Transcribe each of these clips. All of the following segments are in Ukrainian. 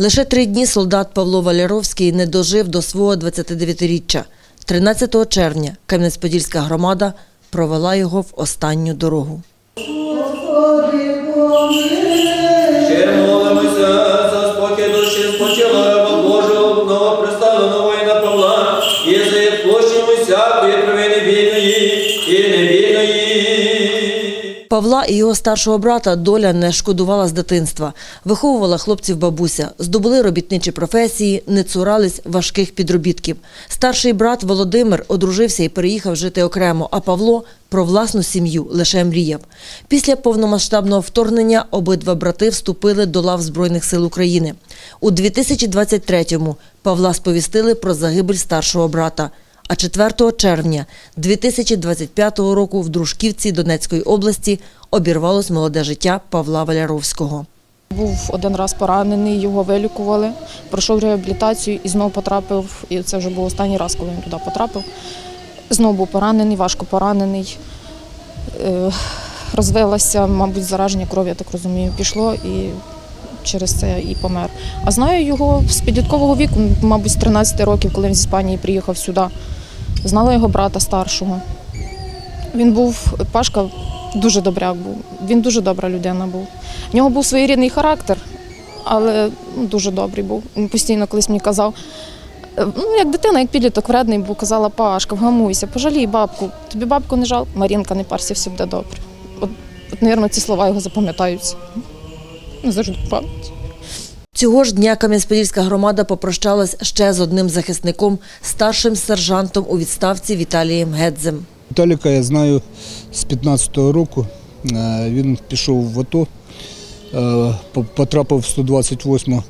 Лише три дні солдат Павло Валяровський не дожив до свого 29-річчя. 13 червня Кам'янець-Подільська громада провела його в останню дорогу. Ще молимося за спокій душі спочила Божого, новоприставленого воїна Павла, і за провини вільної і невільної. Павла і його старшого брата доля не шкодувала з дитинства. Виховувала хлопців бабуся, здобули робітничі професії, не цурались важких підробітків. Старший брат Володимир одружився і переїхав жити окремо, а Павло про власну сім'ю лише мріяв. Після повномасштабного вторгнення обидва брати вступили до лав Збройних сил України. У 2023-му Павла сповістили про загибель старшого брата. А 4 червня 2025 року в Дружківці Донецької області обірвалось молоде життя Павла Валяровського. Був один раз поранений, його вилікували, пройшов реабілітацію і знову потрапив. І це вже був останній раз, коли він туди потрапив. Знову був поранений, важко поранений. Е, Розвилося, мабуть, зараження крові, я так розумію, пішло і через це і помер. А знаю його з підліткового віку, мабуть, з 13 років, коли він з Іспанії приїхав сюди. Знала його брата старшого. Він був Пашка дуже добряк був. Він дуже добра людина був. В нього був своєрідний характер, але ну, дуже добрий був. Він постійно колись мені казав. е, Ну, як дитина, як підліток вредний був, казала Пашка, вгамуйся, пожалій бабку. Тобі бабку не жал, Марінка, не парся, все буде добре. От, от мабуть, ці слова його запам'ятаються. Завжди в пам'яті. Цього ж дня Кам'янець-Подільська громада попрощалась ще з одним захисником, старшим сержантом у відставці Віталієм Гедзем. Віталіка я знаю з 15-го року. Е, Він пішов в АТО, е, потрапив в 128-му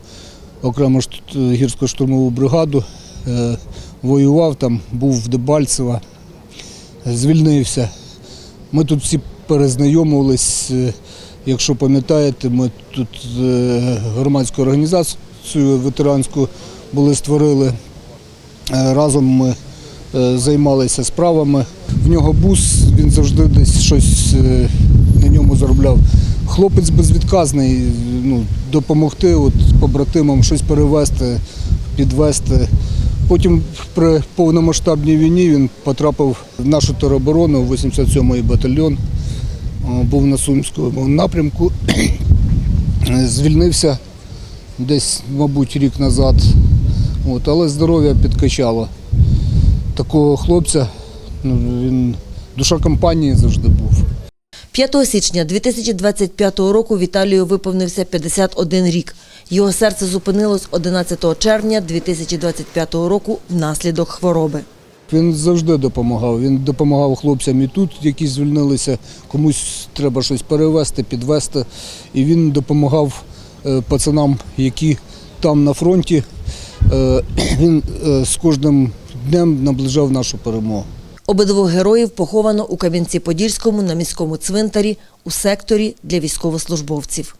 окрему шт- гірсько-штурмову бригаду, е, воював там, був в Дебальцево, звільнився. Ми тут всі перезнайомились. Якщо пам'ятаєте, ми тут е, громадську організацію ветеранську були створили. Е, Разом ми е, займалися справами. В нього бус, він завжди десь щось на ньому заробляв. Хлопець безвідказний, ну, допомогти от, побратимам щось перевезти, підвезти. Потім при повномасштабній війні він потрапив в нашу тероборону, 87-й батальйон, був на Сумському напрямку, звільнився десь, мабуть, рік назад. От, але здоров'я підкачало. Такого хлопця, ну, він душа компанії завжди був. 5 січня 2025 року Віталію виповнився 51 рік. Його серце зупинилось 11 червня 2025 року внаслідок хвороби. Він завжди допомагав. Він допомагав хлопцям і тут, які звільнилися, комусь треба щось перевезти, підвезти. І він допомагав е, пацанам, які там на фронті. Е, Він е, з кожним днем наближав нашу перемогу. Обидвох героїв поховано у Кам'янці-Подільському на міському цвинтарі у секторі для військовослужбовців.